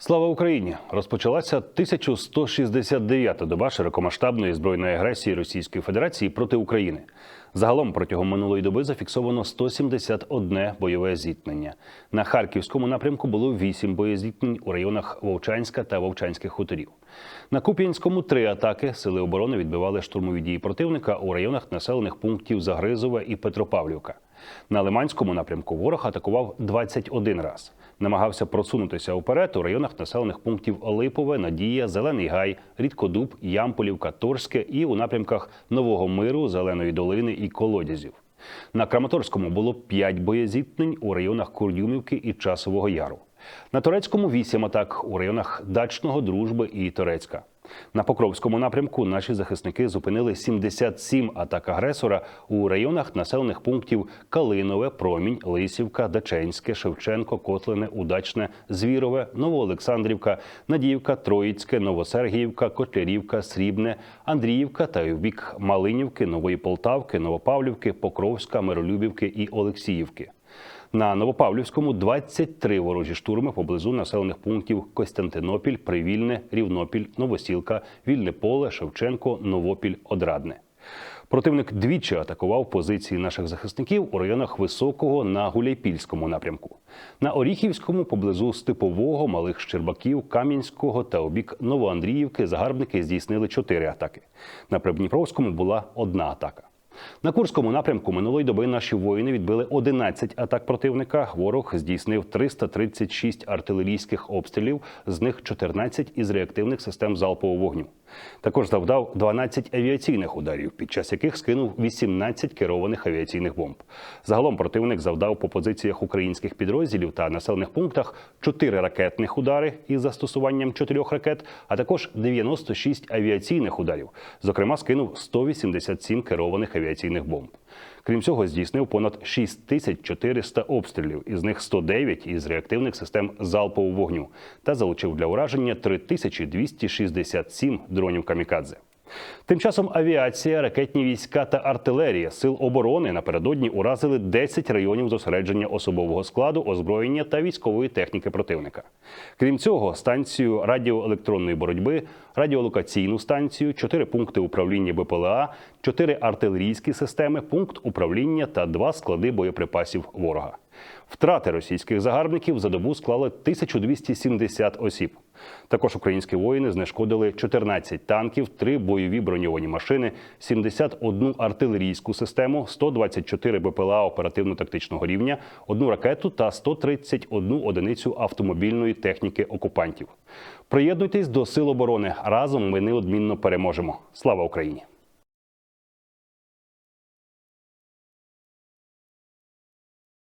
Слава Україні! Розпочалася 1169-та доба широкомасштабної збройної агресії Російської Федерації проти України. Загалом протягом минулої доби зафіксовано 171 бойове зіткнення. На харківському напрямку було 8 боєзіткнень у районах Вовчанська та Вовчанських хуторів. На Куп'янському три атаки сили оборони відбивали штурмові дії противника у районах населених пунктів Загризове і Петропавлівка. На Лиманському напрямку ворог атакував 21 раз. Намагався просунутися уперед у районах населених пунктів Липове, Надія, Зелений Гай, Рідкодуб, Ямполівка, Торське і у напрямках Нового Миру, Зеленої долини і Колодязів. На Краматорському було 5 боєзіткнень у районах Курдюмівки і Часового Яру. На Турецькому 8 атак у районах Дачного, Дружби і Торецька. На Покровському напрямку наші захисники зупинили 77 атак агресора у районах населених пунктів Калинове, Промінь, Лисівка, Даченське, Шевченко, Котлине, Удачне, Звірове, Новоолександрівка, Надіївка, Троїцьке, Новосергіївка, Котлярівка, Срібне, Андріївка та в бік Малинівки, Нової Полтавки, Новопавлівки, Покровська, Миролюбівки і Олексіївки. На Новопавлівському 23 ворожі штурми поблизу населених пунктів Костянтинопіль, Привільне, Рівнопіль, Новосілка, Вільне Поле, Шевченко, Новопіль, Одрадне. Противник двічі атакував позиції наших захисників у районах Високого на Гуляйпільському напрямку. На Оріхівському поблизу Степового, Малих Щербаків, Кам'янського та обік Новоандріївки загарбники здійснили чотири атаки. На Придніпровському була одна атака. На Курському напрямку минулої доби наші воїни відбили 11 атак противника. Ворог здійснив 336 артилерійських обстрілів, з них 14 із реактивних систем залпового вогню. Також завдав 12 авіаційних ударів, під час яких скинув 18 керованих авіаційних бомб. Загалом противник завдав по позиціях українських підрозділів та населених пунктах 4 ракетних удари із застосуванням 4 ракет, а також 96 авіаційних ударів. Зокрема, скинув 187 керованих авіаційних бомб. Крім цього, здійснив понад 6400 обстрілів, із них 109 із реактивних систем залпового вогню, та залучив для ураження 3267 дронів камікадзе. Тим часом авіація, ракетні війська та артилерія сил оборони напередодні уразили 10 районів зосередження особового складу, озброєння та військової техніки противника. Крім цього, станцію радіоелектронної боротьби, радіолокаційну станцію, 4 пункти управління БПЛА, 4 артилерійські системи, пункт управління та 2 склади боєприпасів ворога. Втрати російських загарбників за добу склали 1270 осіб. Також українські воїни знешкодили 14 танків, 3 бойові броньовані машини, 71 артилерійську систему, 124 БПЛА оперативно-тактичного рівня, одну ракету та 131 одиницю автомобільної техніки окупантів. Приєднуйтесь до сил оборони. Разом ми неодмінно переможемо. Слава Україні!